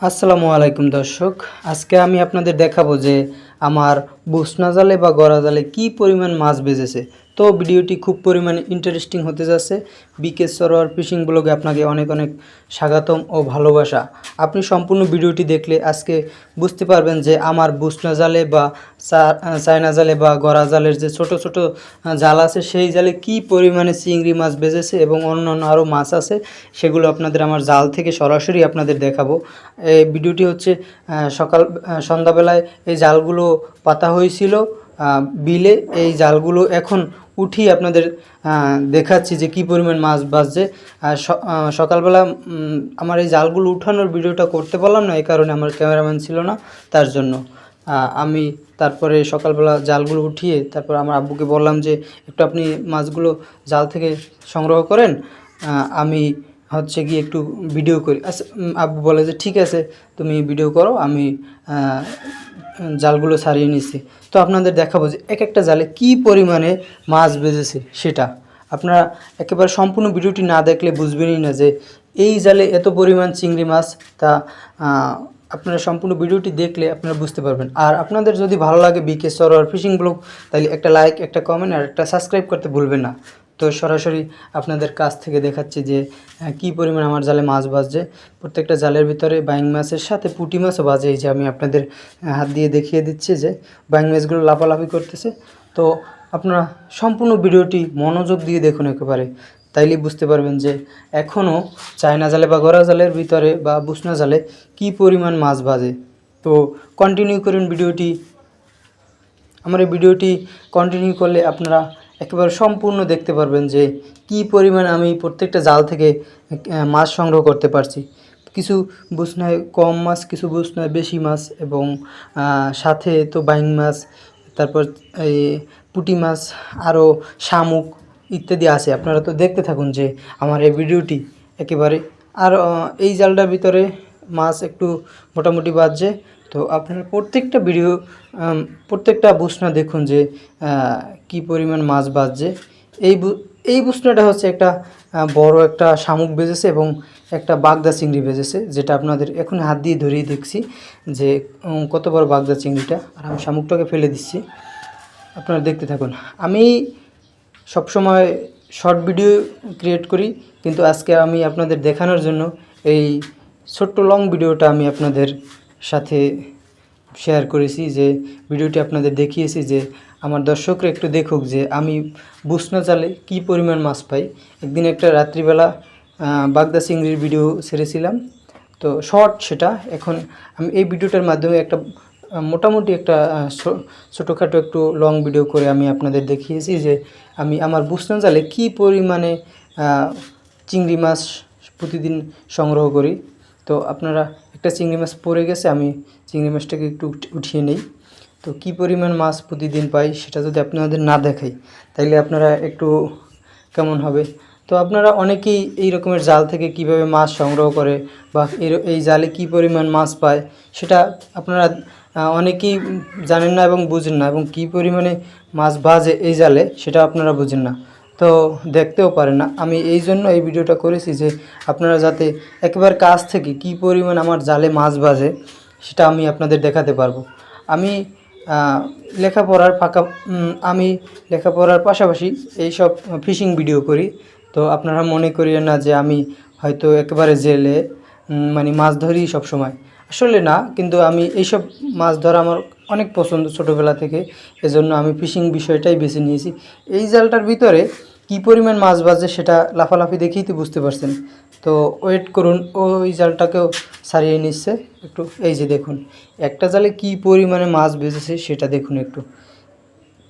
আসসালামু আলাইকুম দর্শক। আজকে আমি আপনাদের দেখাবো যে আমার বুসনা জালে বা গড়া জালে কী পরিমাণ মাছ বেজেছে তো ভিডিওটি খুব পরিমাণে ইন্টারেস্টিং হতে যাচ্ছে। বিকে সরোয়ার ফিশিং ব্লগে আপনাকে অনেক অনেক স্বাগতম ও ভালোবাসা। আপনি সম্পূর্ণ ভিডিওটি দেখলে আজকে বুঝতে পারবেন যে আমার বুসনা জালে বা চায়না জালে বা গড়া জালের যে ছোট ছোট জাল আছে, সেই জালে কি পরিমাণে চিংড়ি মাছ বেজেছে এবং অন্যান্য আরও মাছ আছে, সেগুলো আপনাদের আমার জাল থেকে সরাসরি আপনাদের দেখাবো। এই ভিডিওটি হচ্ছে সকাল সন্ধ্যাবেলায় এই জালগুলো পাতা হয়েছিল। বিলে এই জালগুলো এখন উঠিয়ে আপনাদের দেখাচ্ছি যে কি পরিমাণ মাছ বাজছে। সকালবেলা আমার এই জালগুলো উঠানোর ভিডিওটা করতে পারলাম না, এই কারণে আমার ক্যামেরাম্যান ছিল না তার জন্য। আমি তারপরে সকালবেলা জালগুলো উঠিয়ে তারপর আমার আব্বুকে বললাম যে, একটু আপনি মাছগুলো জাল থেকে সংগ্রহ করেন। আমি হচ্ছে গিয়ে একটু ভিডিও করি। আচ্ছা আব্বু বলে যে, ঠিক আছে, তুমি ভিডিও করো, আমি জালগুলো সারিয়ে নিচ্ছি তো আপনাদের দেখাবো যে এক একটা জালে কি পরিমাণে মাছ বেজেছে সেটা। আপনারা একেবারে সম্পূর্ণ ভিডিওটি না দেখলে বুঝবেনই না যে, এই জালে এত পরিমাণ চিংড়ি মাছ, তা আপনারা সম্পূর্ণ ভিডিওটি দেখলে আপনারা বুঝতে পারবেন। আর আপনাদের যদি ভালো লাগে বিকে সরোয়ার ফিশিং ব্লগ তাহলে একটা লাইক একটা কমেন্ট আর একটা সাবস্ক্রাইব করতে ভুলবেন না। তো সরাসরি আপনাদের কাছ থেকে দেখাচ্ছি যে কী পরিমাণ আমার জালে মাছ বাজছে। প্রত্যেকটা জালের ভিতরে বাইং মাছের সাথে পুঁটি মাছও বাজে। যে আমি আপনাদের হাত দিয়ে দেখিয়ে দিচ্ছি যে, বাইং মাছগুলো লাফালাফি করতেছে। তো আপনারা সম্পূর্ণ ভিডিওটি মনোযোগ দিয়ে দেখুন একেবারে। তাইলে বুঝতে পারবেন যে এখনও চায়না জালে বা গড়া জালের ভিতরে বা বুসনা জালে কী পরিমাণ মাছ বাজে। তো কন্টিনিউ করুন ভিডিওটি। আমার এই ভিডিওটি কন্টিনিউ করলে আপনারা একেবারে সম্পূর্ণ দেখতে পারবেন যে কি পরিমাণ আমি প্রত্যেকটা জাল থেকে মাছ সংগ্রহ করতে পারছি। কিছু বুসনায় কম মাছ, কিছু বুসনায় বেশি মাছ এবং সাথে তো বাইং মাছ, তারপর এই পুঁটি মাছ আরও শামুক ইত্যাদি আছে। আপনারা তো দেখতে থাকুন যে আমার এই ভিডিওটি একেবারে, আর এই জালটার ভিতরে মাছ একটু মোটামুটি বাজছে। তো আপনারা প্রত্যেকটা ভিডিও প্রত্যেকটা বুসনা দেখুন যে কি পরিমাণ মাছ বাজছে। এই এই বুসনাটা হচ্ছে একটা বড় একটা শামুক বেজেছে এবং একটা বাগদা চিংড়ি বেজেছে, যেটা আপনাদের এখন হাত দিয়ে ধরিয়ে দেখছি যে কত বড় বাগদা চিংড়িটা। আর আমি শামুকটাকে ফেলে দিচ্ছি। আপনারা দেখতে থাকুন। আমি সবসময় শর্ট ভিডিও ক্রিয়েট করি, কিন্তু আজকে আমি আপনাদের দেখানোর জন্য এই ছোট্ট লং ভিডিওটা আমি আপনাদের সাথে শেয়ার করেছি যে ভিডিওটি আপনাদের দেখিয়েছি যে আমার দর্শকরা একটু দেখুক যে আমি বুসনা জালে কী পরিমাণ মাছ পাই। একদিন একটা রাত্রিবেলা বাগদা চিংড়ির ভিডিও ছেড়েছিলাম। তো শর্ট সেটা, এখন আমি এই ভিডিওটার মাধ্যমে একটা মোটামুটি একটা ছোটোখাটো একটু লং ভিডিও করে আমি আপনাদের দেখিয়েছি যে আমি আমার বুসনা জালে কী পরিমাণে চিংড়ি মাছ প্রতিদিন সংগ্রহ করি। তো আপনারা একটা চিংড়ি মাছ পড়ে গেছে, আমি চিংড়ি মাছটাকে একটু উঠিয়ে নেই। তো কী পরিমাণ মাছ প্রতিদিন পাই সেটা যদি আপনাদের না দেখাই, তাইলে আপনারা একটু কেমন হবে? তো আপনারা অনেকেই এই রকমের জাল থেকে কীভাবে মাছ সংগ্রহ করে বা এই জালে কি পরিমাণ মাছ পায় সেটা আপনারা অনেকেই জানেন না এবং বুঝেন না এবং কি পরিমাণে মাছ বাজে এই জালে সেটা আপনারা বুঝেন না। তো দেখতেও পারেন না। আমি এই জন্য এই ভিডিওটা করেছি যে আপনারা যাতে একবার কাছ থেকে কি পরিমাণ আমার জালে মাছ বাজে, সেটা আমি আপনাদের দেখাতে পারব। আমি লেখাপড়ার ফাঁকা আমি লেখাপড়ার পাশাপাশি এই সব ফিশিং ভিডিও করি। তো আপনারা মনে করিয়েন না যে আমি হয়তো একেবারে জেলে মানে মাছ ধরি সব সময় আসলে না, কিন্তু আমি এইসব মাছ ধরা আমার অনেক পছন্দ ছোটোবেলা থেকে। এজন্য আমি ফিশিং বিষয়টাই বেছে নিয়েছি। এই জালটার ভিতরে কি পরিমাণ মাছ বাজে সেটা লাফালাফি দেখেই তো বুঝতে পারছেন। তো ওয়েট করুন, ওই জালটাকেও সারিয়ে নিচ্ছে। একটু, এই যে দেখুন, একটা জালে কি পরিমাণে মাছ বেজেছে সেটা দেখুন একটু।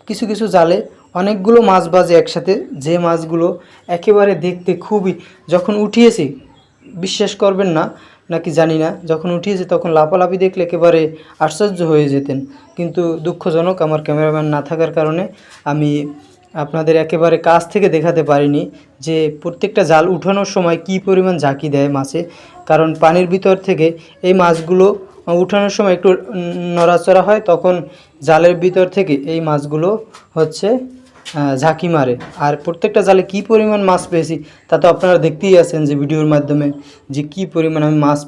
কিছু কিছু জালে অনেকগুলো মাছ বাজে একসাথে, যে মাছগুলো একেবারে দেখতে খুবই, যখন উঠিয়েছি, বিশ্বাস করবেন না, নাকি জানি না, যখন উঠিয়েছি তখন লাফালাফি দেখলে একেবারে আশ্চর্য হয়ে যেতেন। কিন্তু দুঃখজনক আমার ক্যামেরাম্যান না থাকার কারণে আমি আপনাদের একেবারে কাছ থেকে দেখাতে পারিনি যে প্রত্যেকটা জাল উঠানোর সময় কি পরিমাণ ঝাঁকি দেয় মাছে। কারণ পানির ভিতর থেকে এই মাছগুলো উঠানোর সময় একটু নড়াচড়া হয়, তখন জালের ভিতর থেকে এই মাছগুলো হচ্ছে ঝাঁকি মারে। আর প্রত্যেকটা জালে কি পরিমাণ মাছ পেয়েছি তা তো আপনারা দেখতেই আছেন যে ভিডিওর মাধ্যমে যে কি পরিমাণ আমি মাছ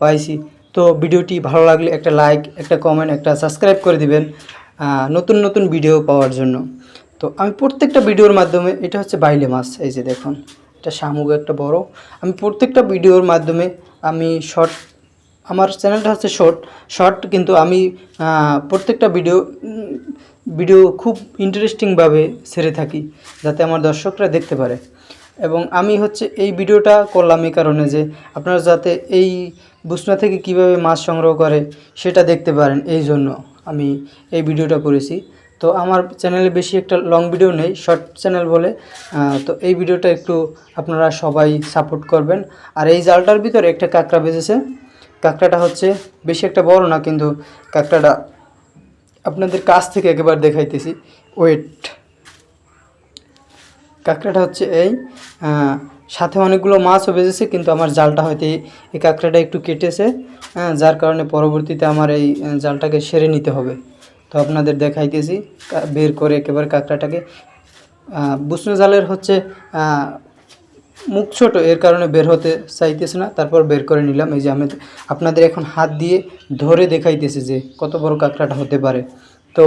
পাইছি। তো ভিডিওটি ভালো লাগলে একটা লাইক, একটা কমেন্ট, একটা সাবস্ক্রাইব করে দিবেন নতুন নতুন ভিডিও পাওয়ার জন্য। তো আমি প্রত্যেকটা ভিডিওর মাধ্যমে, এটা হচ্ছে বাইলে মাছ, এই যে দেখুন, এটা শামুক একটা বড়। আমি প্রত্যেকটা ভিডিওর মাধ্যমে আমি শর্ট আমার চ্যানেলটা হচ্ছে শর্ট শর্ট কিন্তু আমি প্রত্যেকটা ভিডিও ভিডিও খুব ইন্টারেস্টিংভাবে ছেড়ে থাকি, যাতে আমার দর্শকরা দেখতে পারে। এবং আমি হচ্ছে এই ভিডিওটা করলাম এই কারণে যে, আপনারা যাতে এই বুসনা থেকে কীভাবে মাছ সংগ্রহ করে, সেটা দেখতে পারেন, এই জন্য আমি এই ভিডিওটা করেছি। তো আমার চ্যানেলে বেশি একটা লং ভিডিও নেই শর্ট চ্যানেল বলে। তো এই ভিডিওটা একটু আপনারা সবাই সাপোর্ট করবেন। আর এই জালটার ভিতরে একটা কাঁকড়া বেজেছে কাঁকড়াটা হচ্ছে বেশি একটা বড় না, কিন্তু কাঁকড়াটা আপনাদের কাছ থেকে একেবারে দেখাইতেছি। ওয়েট কাঁকড়াটা হচ্ছে এই। সাথে অনেকগুলো মাছও বেজেছে কিন্তু আমার জালটা হয়তো এই- কাঁকড়াটা একটু কেটেছে। যার কারণে পরবর্তীতে আমার এই জালটাকে সেরে নিতে হবে। তো আপনাদের দেখাইতেছি বের করে একেবারে কাঁকড়াটাকে। বুসনো জালের হচ্ছে মুখ ছোট, এর কারণে বের হতে চাইতেছে না, তারপর বের করে নিলাম। এই যে আমি আপনাদের এখন হাত দিয়ে ধরে দেখাইতেছি যে কত বড় কাঁকড়াটা হতে পারে। তো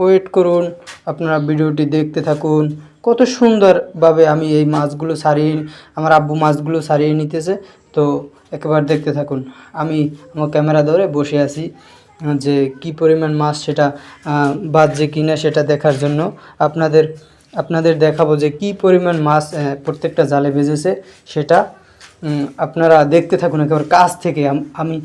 ওয়েট করুন, আপনারা ভিডিওটি দেখতে থাকুন। কত সুন্দরভাবে আমি এই মাছগুলো সারিয়ে আমার আব্বু মাছগুলো সারিয়ে নিতেছে। তো একেবারে দেখতে থাকুন। আমি আমার ক্যামেরা ধরে বসে আছি। যে কি পরিমাণ মাছ সেটা বাজছে কি না সেটা দেখার জন্য আপনাদের আপনাদের দেখাবো যে কি পরিমাণ মাছ প্রত্যেকটা জালে বেজেছে সেটা আপনারা দেখতে থাকুন একেবারে কাছ থেকে। আমি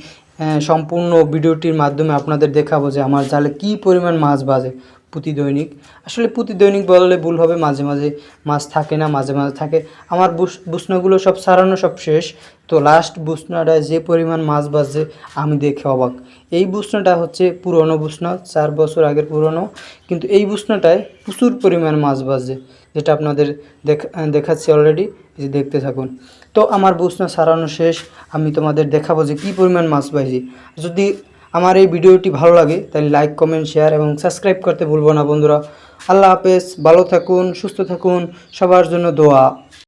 সম্পূর্ণ ভিডিওটির মাধ্যমে আপনাদের দেখাবো যে আমার জালে কি পরিমাণ মাছ বাজে। প্রতি দৈনিক আসলে প্রতি দৈনিক বললে ভুল হবে, মাঝে মাঝে মাছ থাকে না, মাঝে মাঝে থাকে। আমার বুস- বুসনাগুলো সব সারানো সব শেষ। তো লাস্ট বুসনাটায় যে পরিমাণ মাছ বাজে আমি দেখে অবাক। এই বুসনাটা হচ্ছে পুরনো বুসনা, চার বছর আগের পুরনো। কিন্তু এই বুসনাটায় প্রচুর পরিমাণ মাছ বাজে যেটা আপনাদের দেখ- দেখাচ্ছি অলরেডি যে দেখতে থাকুন। তো আমার বুসনা সারানো শেষ, আমি তোমাদের দেখাবো যে কী পরিমাণ মাছ পাইছি যদি আমার এই ভিডিওটি ভালো লাগে, তাহলে লাইক কমেন্ট শেয়ার এবং সাবস্ক্রাইব করতে ভুলবো না বন্ধুরা। আল্লাহ হাফেজ, ভালো থাকুন, সুস্থ থাকুন, সবার জন্য দোয়া।